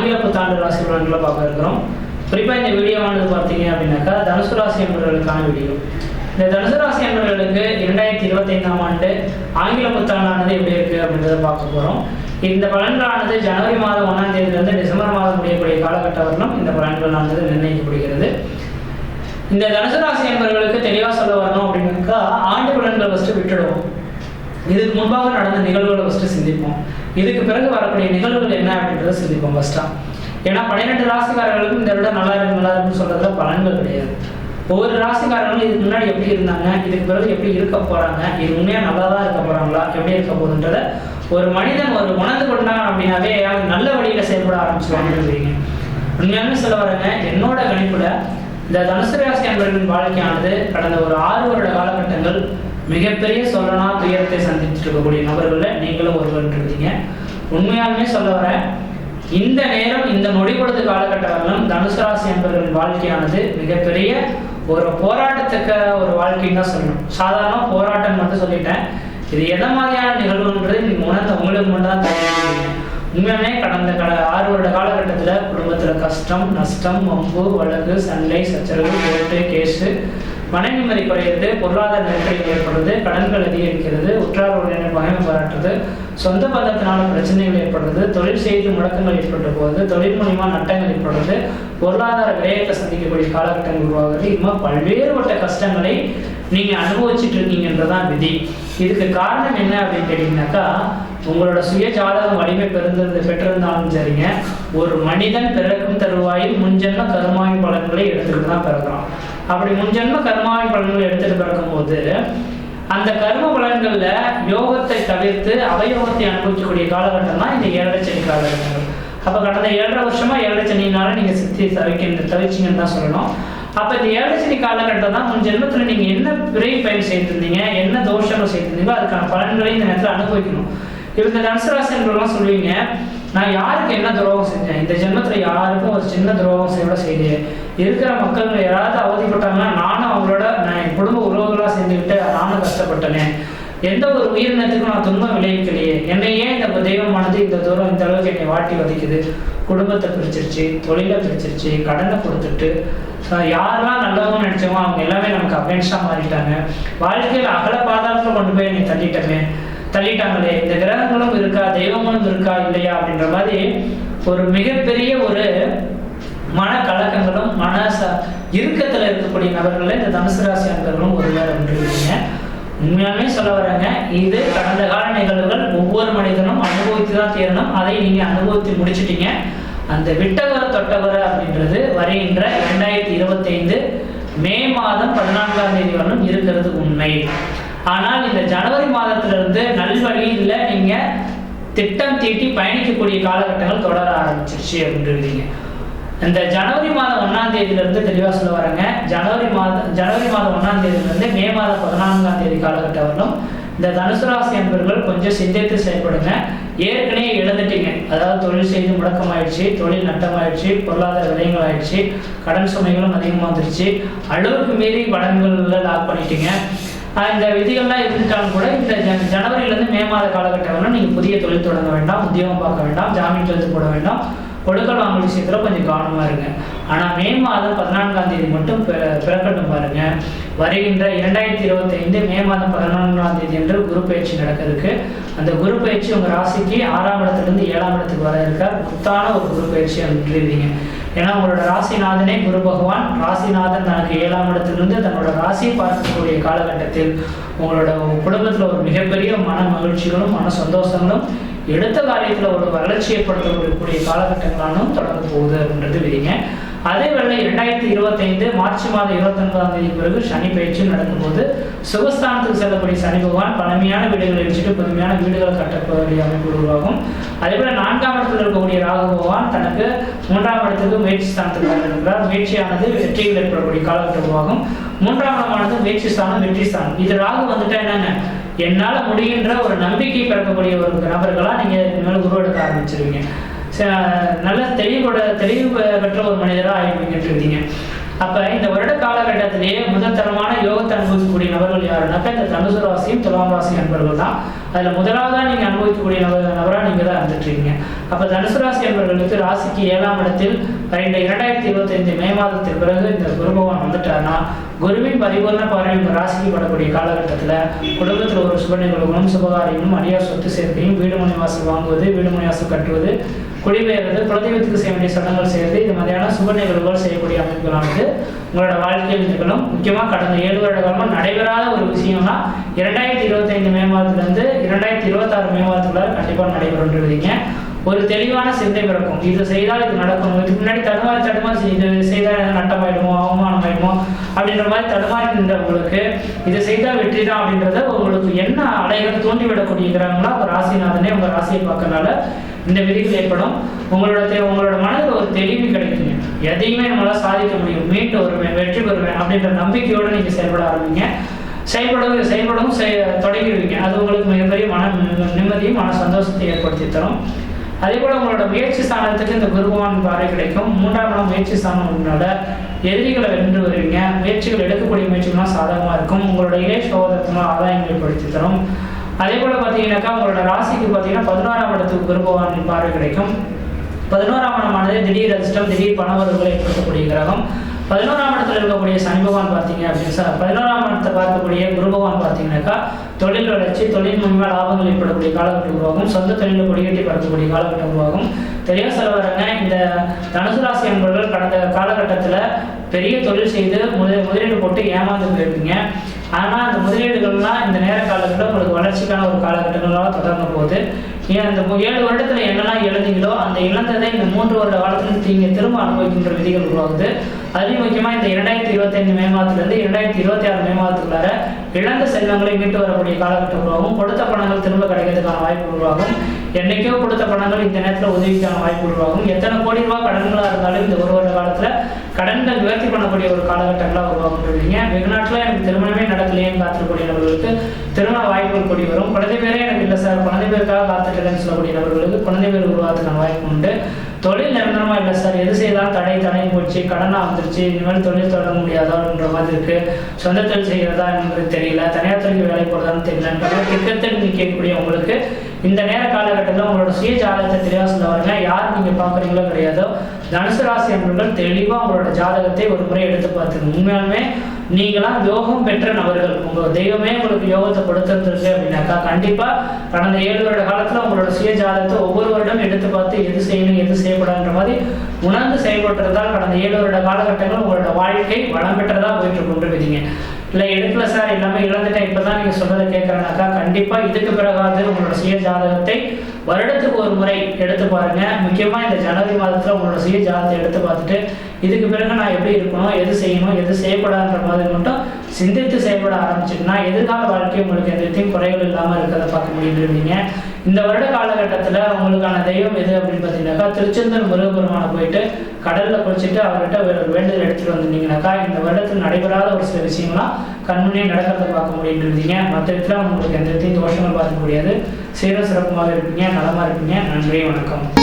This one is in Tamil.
ஆங்கில புத்தாண்டு ராசி பலன்களை பார்க்க இருக்கிறோம். குறிப்பாக இந்த வீடியோவானது பார்த்தீங்க அப்படின்னாக்கா தனுசு ராசி என்பவர்களுக்கான வீடியோ இந்த தனுசு ராசி என்பவர்களுக்கு இரண்டாயிரத்தி இருபத்தைந்தாம் ஆண்டு ஆங்கில புத்தாண்டானது எப்படி இருக்கு அப்படின்றத பார்க்க போகிறோம் இந்த பலன்களானது ஜனவரி மாதம் ஒன்றாம் தேதியிலிருந்து டிசம்பர் மாதம் முடியக்கூடிய காலகட்டம் வரலும் இந்த பலன்களானது நிர்ணயிக்கப்படுகிறது. இந்த தனுசு ராசி என்பவர்களுக்கு தெளிவாக சொல்ல வரணும் அப்படின்னாக்கா ஆண்டு பலன்கள் ஃபஸ்ட்டு விட்டுடுவோம். இதுக்கு முன்பாக நடந்த நிகழ்வுகளை ஃபஸ்ட்டு சிந்திப்போம். இதுக்கு பிறகு வரக்கூடிய நிகழ்வுகள் என்ன அப்படின்றத சிந்திப்போம் ஃபஸ்ட்டா ஏன்னா பன்னிரெண்டு ராசிக்காரர்களுக்கும் இந்த விட நல்லா இருக்கு நல்லா இருக்குன்னு சொல்றதுல பலன்கள் கிடையாது. ஒவ்வொரு ராசிக்காரங்களும் இதுக்கு முன்னாடி எப்படி இருந்தாங்க இதுக்கு பிறகு எப்படி இருக்க போறாங்க இது உண்மையா நல்லா தான் இருக்க போறாங்களா எப்படி இருக்க போகுதுன்றத ஒரு மனிதன் ஒரு உணர்ந்து கொண்டான் அப்படின்னாவே நல்ல வழியில செயல்பட ஆரம்பிச்சுவாங்க உண்மையாலுமே சொல்ல வரேங்க என்னோட கணிப்புல இந்த தனுசு ராசி அன்பர்களின் வாழ்க்கையானது கடந்த ஒரு ஆறு வருட காலகட்டங்கள் மிகப்பெரிய சொல்லனா துயரத்தை சந்திச்சுட்டு இருக்கக்கூடிய நபர்களில் நீங்களும் ஒருவர் இருக்கீங்க. உண்மையாலுமே சொல்ல வரேன் இந்த நேரம் இந்த நொடி கொடுத்த காலகட்டங்களிலும் தனுசு ராசி என்பவர்களின் வாழ்க்கையானது மிகப்பெரிய ஒரு போராட்டத்துக்கு ஒரு வாழ்க்கைன்னு தான் சொல்லணும். சாதாரண போராட்டம் மட்டும் சொல்லிட்டேன். இது எந்த மாதிரியான நிகழ்வுன்றது நீங்கள் உணர்ந்த உங்களுக்கு மட்டும் தான் தெரியும். உண்மையுமே கடந்த கால ஆறு வருட காலகட்டத்தில் குடும்பத்தில் கஷ்டம் நஷ்டம் வம்பு வழக்கு சண்டை சச்சரவு கோர்ட்டு கேஸு மன நிம்மதி குறையிறது பொருளாதார நெருக்கடி ஏற்படுறது கடன்கள் அதிகரிக்கிறது உற்றார் உறவினர் பகைமை பாராட்டுறது சொந்த பந்தத்தினால பிரச்சனைகள் ஏற்படுறது தொழில் செய்து முடக்கங்கள் ஏற்பட்டு போகுது தொழில் மூலியமா நட்டங்கள் ஏற்படுறது பொருளாதார விரயத்தை சந்திக்கக்கூடிய காலகட்டங்கள் உருவாகுது இது பல்வேறுபட்ட கஷ்டங்களை நீங்க அனுபவிச்சுட்டு இருக்கீங்கன்றதான் விதி. இதுக்கு காரணம் என்ன அப்படின்னு கேட்டீங்கன்னாக்கா உங்களோட சுய ஜாதகம் வலிமை பெருந்திருந்து பெற்றிருந்தாலும் சரிங்க. ஒரு மனிதன் பிறக்கும் தருவாயில் முன்ஜென்ம கருமாவி பலன்களை எடுத்துக்கிட்டு தான் பிறக்கிறான். அப்படி முன்ஜென்ம கர்மாவி பலன்களை எடுத்துட்டு பிறக்கும் போது அந்த கர்ம பலன்கள்ல யோகத்தை தவிர்த்து அவயோகத்தை அனுபவிக்கக்கூடிய காலகட்டம் தான் இந்த ஏழரை சனி காலகட்டங்கள். அப்ப கடந்த ஏழரை வருஷமா ஏழரை சனினால நீங்க சித்தி தவிக்கின்ற தவிச்சிங்கன்னு தான் சொல்லணும். அப்ப இந்த ஏழரை சனி காலகட்டம் தான் முன் ஜென்மத்துல நீங்க என்ன பிறை பயன் செய்திருந்தீங்க என்ன தோஷங்கள் செய்திருந்தீங்களோ அதுக்கான பலன்களை இந்த நேரத்துல அனுபவிக்கணும். இவங்க தனுசராசன்லாம் சொல்லுவீங்க நான் யாருக்கு என்ன துரோகம் செஞ்சேன்? இந்த ஜென்மத்துல யாருக்கும் ஒரு சின்ன துரோகம் செய்ய செய்தேன் இருக்கிற மக்கள் யாராவது அவதிப்பட்டாங்கன்னா நானும் அவங்களோட நான் என் குடும்ப உறவுகளாக சேர்ந்துக்கிட்டு நானும் கஷ்டப்பட்டனேன் எந்த ஒரு உயிரினத்துக்கும் நான் துன்பம் விளைவிக்கலையே. என்னை ஏன் இந்த தெய்வமானது இந்த தூரம் இந்த அளவுக்கு என்னை வாட்டி வதைக்குது? குடும்பத்தை பிரிச்சிருச்சு தொழிலை பிரிச்சிருச்சு கடனை கொடுத்துட்டு. யாரெல்லாம் நல்லவங்க நினைச்சோமோ அவங்க எல்லாமே நமக்கு அகேன்ஸ்டாக மாறிட்டாங்க. வாழ்க்கையில் அகல பாதாளத்தில் கொண்டு போய் என்னை தள்ளிட்டமே. தள்ளிட்டாங்களே. இந்த கிரகங்களும் இருக்கா தெய்வங்களும் இருக்கா இல்லையா அப்படின்ற மாதிரி ஒரு மிகப்பெரிய ஒரு மன கலக்கங்களும் மன ச இறுக்கத்தில் இருக்கக்கூடிய நபர்களை இந்த தனுசு ராசி அன்பர்களும் ஒருவர் ஒன்றிருக்கீங்க உண்மையாலுமே சொல்ல வரேங்க இது கடந்த கால நிகழ்வுகள் ஒவ்வொரு மனிதனும் அனுபவித்து தான் தீரணும். அதை நீங்க அனுபவித்து முடிச்சிட்டீங்க. அந்த விட்டவர தொட்டவர அப்படின்றது வருகின்ற இரண்டாயிரத்தி இருபத்தைந்து மே மாதம் பதினான்காம் தேதி வரலும் இருக்கிறது உண்மை. ஆனால் இந்த ஜனவரி மாதத்திலிருந்து நல்வழியில் நீங்க திட்டம் தீட்டி பயணிக்கக்கூடிய காலகட்டங்கள் தொடர ஆரம்பிச்சிருச்சு அப்படின்றீங்க. இந்த ஜனவரி மாதம் ஒன்றாம் தேதியிலிருந்து தெளிவாக சொல்ல வரேங்க. ஜனவரி மாதம் ஜனவரி மாதம் ஒன்றாம் தேதியிலிருந்து மே மாதம் பதினான்காம் தேதி காலகட்டம் வரலும் இந்த தனுசு ராசி அன்பர்கள் கொஞ்சம் சிந்தித்து செயல்படுங்க. ஏற்கனவே இழந்துட்டீங்க அதாவது தொழில் செய்து முடக்கமாயிடுச்சு தொழில் நட்டமாயிடுச்சு பொருளாதார விரயங்கள் ஆயிடுச்சு கடன் சுமைகளும் அதிகமாக வந்துருச்சு. அளவுக்கு மீறி வடங்களில் லாக் பண்ணிட்டீங்க. இந்த விதிகள்லாம் இருந்துட்டாலும் கூட இந்த ஜனவரியிலேருந்து மே மாத காலகட்டம் நீங்கள் புதிய தொழில் தொடங்க வேண்டாம் உத்தியோகம் பார்க்க வேண்டாம் ஜாமீன் எழுத்து போட வேண்டாம். கொடுக்கல் வாங்கல் விஷயத்தில் கொஞ்சம் கவனமாக இருங்க. ஆனால் மே மாதம் பதினான்காம் தேதி மட்டும் பிறக்கட்டும் பாருங்க. வருகின்ற இரண்டாயிரத்தி இருபத்தி ஐந்து மே மாதம் பதினொன்றாம் தேதி என்று குரு பயிற்சி நடக்கிறதுக்கு. அந்த குரு பயிற்சி உங்கள் ராசிக்கு ஆறாம் இடத்துலேருந்து ஏழாம் இடத்துக்கு வர இருக்க முத்தான ஒரு குரு பயிற்சி அப்படின்றீங்க ஏன்னா உங்களோட ராசிநாதனே குரு பகவான். ராசிநாதன் தனக்கு ஏழாம் இடத்திலிருந்து தன்னோட ராசியை பார்க்கக்கூடிய காலகட்டத்தில் உங்களோட குடும்பத்தில் ஒரு மிகப்பெரிய மன மகிழ்ச்சிகளும் மன சந்தோஷங்களும் எடுத்த காரியத்தில் ஒரு வளர்ச்சி ஏற்படுத்தக்கூடிய காலகட்டங்களானும் தொடங்க போகுது அப்படின்றது விதிங்க. அதே வேளை இரண்டாயிரத்தி இருபத்தைந்து மார்ச் மாதம் இருபத்தி ஒன்பதாம் தேதி பிறகு சனி பயிற்சி நடக்கும்போது சுகஸ்தானத்துக்கு செல்லக்கூடிய சனி பகவான் பழமையான வீடுகளை வச்சுட்டு புதுமையான வீடுகளை கட்டக்கூடிய அமைப்பு உருவாகும். அதே போல நான்காம் இடத்துல இருக்கக்கூடிய ராகு பகவான் தனக்கு மூன்றாம் இடத்துக்கு முயற்சி ஸ்தானத்துக்கு வந்திருக்கிறார். முயற்சியானது வெற்றிகள் ஏற்படக்கூடிய காலகட்டம் உருவாகும். மூன்றாம் இடமானது முயற்சி ஸ்தானம் வெற்றி ஸ்தானம். இது ராகு வந்துட்டா என்னங்க? என்னால முடிகின்ற ஒரு நம்பிக்கை பிறக்கக்கூடிய ஒரு நபர்களா நீங்க மேல உருவெடுக்க ஆரம்பிச்சிருவீங்க. நல்ல தெளிவுபட தெளிவு பெற்ற ஒரு மனிதராக ஆகிட்டு இருந்தீங்க அப்ப இந்த வருட காலகட்டத்திலேயே முதல் தரமான யோகத்தை அனுபவிக்கக்கூடிய நபர்கள் யாருன்னாக்கா இந்த தனுசு ராசியும் துலாம் ராசி நண்பர்கள் தான். அதில் முதலாவதாக நீங்கள் அனுபவிக்கக்கூடிய நப நபராக நீங்கள் தான் இருந்துட்டுருக்கீங்க. அப்போ தனுசு ராசி என்பவர்களுக்கு ராசிக்கு ஏழாம் இடத்தில் இந்த இரண்டாயிரத்தி இருபத்தைந்து மே மாதத்திற்கு பிறகு இந்த குரு பகவான் வந்துட்டார்னா குருவின் பரிபூர்ண பார்வை உங்கள் ராசிக்கு படக்கூடிய காலகட்டத்தில் குடும்பத்தில் ஒரு சுப நிகழ்வுகளும் சுபகாரியங்களும் அடியார் சொத்து சேர்க்கையும் வீடு மனை வாசல் வாங்குவது வீடு மனை வாசல் கட்டுவது குடிபெயர்வது குலதெய்வத்துக்கு செய்ய வேண்டிய சடங்குகள் செய்வது இது மாதிரியான சுப நிகழ்வுகள் செய்யக்கூடிய அமைப்புகளானது உங்களோட வாழ்க்கையில் இருக்கணும் முக்கியமாக கடந்த ஏழு வருட காலமாக நடைபெறாத ஒரு விஷயம்னா இரண்டாயிரத்தி இருபத்தைந்து மே மாதத்துலேருந்து இரண்டாயிரத்தி இருபத்தாறு மே மாதத்துக்குள்ள கண்டிப்பாக நடைபெறுன்றீங்க ஒரு தெளிவான சிந்தை பிறக்கும். இது செய்தால் இது நடக்கும். இதுக்கு முன்னாடி தடுமாறி தடுமாறி இது செய்தால் நட்டமாயிடுமோ? அவமானம்? ஆயிடுமோ அப்படின்ற மாதிரி தடுமாறி நின்ற இதை இது செய்தால் வெற்றி தான் அப்படின்றத உங்களுக்கு என்ன அலைகள் தூண்டிவிடக்கூடிய கிரகங்களா ராசிநாதனே உங்கள் ராசியை பார்க்கறனால இந்த விதிகள் ஏற்படும். உங்களோட உங்களோட மனதில் ஒரு தெளிவு கிடைக்குங்க எதையுமே நம்மளால சாதிக்க முடியும். மீண்டு வருவேன் வெற்றி பெறுவேன் அப்படின்ற நம்பிக்கையோடு நீங்கள் செயல்பட ஆரம்பிங்க. செயல்படவும் செயல்படவும் செய் தொடங்கிடுவீங்க. அது உங்களுக்கு மிகப்பெரிய மன நிம்மதியும் மன சந்தோஷத்தை ஏற்படுத்தி தரும். அதே போல உங்களோட முயற்சி ஸ்தானத்துக்கு இந்த குருபவான் பார்வை கிடைக்கும். மூன்றாம் இடம் முயற்சி ஸ்தானம்னால எதிரிகளை வென்று வருவீங்க. முயற்சிகள் எடுக்கக்கூடிய முயற்சிகள்லாம் சாதகமாக இருக்கும். உங்களோட இளைய சோதரத்தினால் ஆதாயங்களை படுத்தி தரும் அதே போல் பார்த்தீங்கன்னாக்கா உங்களோட ராசிக்கு பார்த்தீங்கன்னா பதினோராம் இடத்துக்கு குருபவானின் பார்வை கிடைக்கும். பதினோராம் இடமானது திடீர் அதிர்ஷ்டம் திடீர் பணவரவுகளை ஏற்படுத்தக்கூடிய கிரகம். பதினோராம் இடத்துல இருக்கக்கூடிய சனி பகவான் பார்த்தீங்க அப்படின்னு சார் பதினோராம் இடத்தை பார்க்கக்கூடிய குரு பகவான் பார்த்தீங்கன்னாக்கா தொழில் வளர்ச்சி தொழில் மூலமாக லாபங்கள் ஏற்படக்கூடிய காலகட்டம் உருவாகும் சொந்த தொழிலில் கொடிகட்டி பறக்கக்கூடிய காலகட்டம் உருவாகும். தெளிவாக சொல்ல வரங்க இந்த தனுசு ராசி என்பவர்கள் கடந்த காலகட்டத்தில் பெரிய தொழில் செய்து முதல் முதலீடு போட்டு ஏமாந்து போயிருப்பீங்க ஆனால் அந்த முதலீடுகள்லாம் இந்த நேர காலகட்டம் உங்களுக்கு வளர்ச்சிக்கான ஒரு காலகட்டங்களாக தொடர்ந்து போகுது ஏன் அந்த ஏழு வருடத்துல என்னெல்லாம் இழந்தீங்களோ அந்த இழந்ததை இந்த மூன்று வருட காலத்துல தீங்க திரும்ப அனுபவிக்கின்ற விதிகள் உருவாகுது. அதுலேயும் முக்கியமா இந்த இரண்டாயிரத்தி இருபத்தைந்து மே மாதத்துலேருந்து இரண்டாயிரத்தி இருபத்தி ஆறு மே மாதத்துக்குள்ளார இழந்த செல்வங்களை மீட்டு வரக்கூடிய காலகட்டம் உருவாகும் கொடுத்த பணங்கள் திரும்ப கிடைக்கிறதுக்கான வாய்ப்பு உருவாகும். என்னைக்கோ கொடுத்த பணங்கள் இந்த நேரத்தில் உதவிக்கான வாய்ப்பு உருவாகும். எத்தனை கோடி ரூபாய் கடன்களாக இருந்தாலும் இந்த ஒரு வருட காலத்தில் கடன்கள் நிவர்த்தி பண்ணக்கூடிய ஒரு காலகட்டங்களா உருவாக்குறீங்க வெகுநாட்டில் எனக்கு திருமணமே நடக்கலையேன்னு காத்திருக்கக்கூடிய நபர்களுக்கு திருமண வாய்ப்புகள் கூடி வரும். குழந்தை பேரே எனக்கு இல்லை சார். குழந்தை பேருக்காக காத்துட்டு சொல்லக்கூடிய நபர்களுக்கு குழந்தை பேர் உருவாக்குறதுக்கான வாய்ப்பு உண்டு. தொழில் நிரந்தரமா இல்லை சார். எது செய்தாலும் தடை தடை போச்சு. கடனா வந்துருச்சு. இனிமேல் தொழில் தொடர முடியாதான்ற மாதிரி இருக்கு. சொந்த தொழில் செய்கிறதா என்று தெரியல. தனியார் தொழில் வேலை போடுறதான்னு தெரியல திட்டத்தில் கேட்கக்கூடிய உங்களுக்கு இந்த நேர காலகட்டத்தில் உங்களோட சுய ஜாதகத்தை தெளிவாக சொல்ல பார்க்குறீங்களோ கிடையாதோ தனுசு ராசி அன்பர்கள் தெளிவாக உங்களோட ஜாதகத்தை ஒரு முறை எடுத்து பார்த்துங்க உண்மையாலுமே நீங்களாம் யோகம் பெற்ற நபர்கள். உங்க தெய்வமே உங்களுக்கு யோகத்தை கொடுத்துருந்துருக்கு அப்படின்னாக்கா கண்டிப்பா கடந்த ஏழு வருட காலத்துல உங்களோட சுய ஜாதகத்தை ஒவ்வொரு வருடம் எடுத்து பார்த்து எது செய்யணும் எது செய்யக்கூடாதுன்ற மாதிரி உணர்ந்து செயல்பட்டுறதால் கடந்த ஏழு வருட காலகட்டங்கள் உங்களோட வாழ்க்கை வளம் பெற்றதா போயிட்டு கொண்டு விதிங்க. இல்லை எடுக்கல சார் எல்லாமே இழந்துட்டேன். இப்பதான் நீங்க சொல்றதை கேட்கறேனாக்கா கண்டிப்பா இதுக்கு பிறகாவது உங்களோட சுய ஜாதகத்தை வருடத்துக்கு ஒரு முறை எடுத்து பாருங்க. முக்கியமா இந்த ஜனவரி மாதத்துல உங்களோட சுய ஜாதகத்தை எடுத்து பார்த்துட்டு இதுக்கு பிறகு நான் எப்படி இருக்கணும் எது செய்யணும் எது செய்யப்படாதுன்ற மாதிரி மட்டும் சிந்தித்து செயல்பட ஆரம்பிச்சிட்டுனா எதிர்கால வாழ்க்கை உங்களுக்கு எந்த குறைகள் இல்லாமல் இருக்கிறத பார்க்க முடியுன்றீங்க இந்த வருட காலகட்டத்தில் உங்களுக்கான தெய்வம் எது அப்படின்னு பார்த்தீங்கன்னாக்கா திருச்செந்தூர் முருகபெருமானை போயிட்டு கடலில் குளிச்சுட்டு அவர்கிட்ட ஒரு வேண்டுதல் எடுத்துகிட்டு வந்திருந்தீங்கனாக்கா இந்த வருடத்தில் நடைபெறாத ஒரு சில விஷயங்கள்லாம் கண்ணுனே நடக்கிறத பார்க்க முடியுன்றீங்க மற்ற இடத்துல உங்களுக்கு எந்த இடத்தையும் தோஷங்கள் பார்க்க முடியாது. சேர சிறப்புமாக இருப்பீங்க நலமாக இருப்பீங்க. நன்றி வணக்கம்.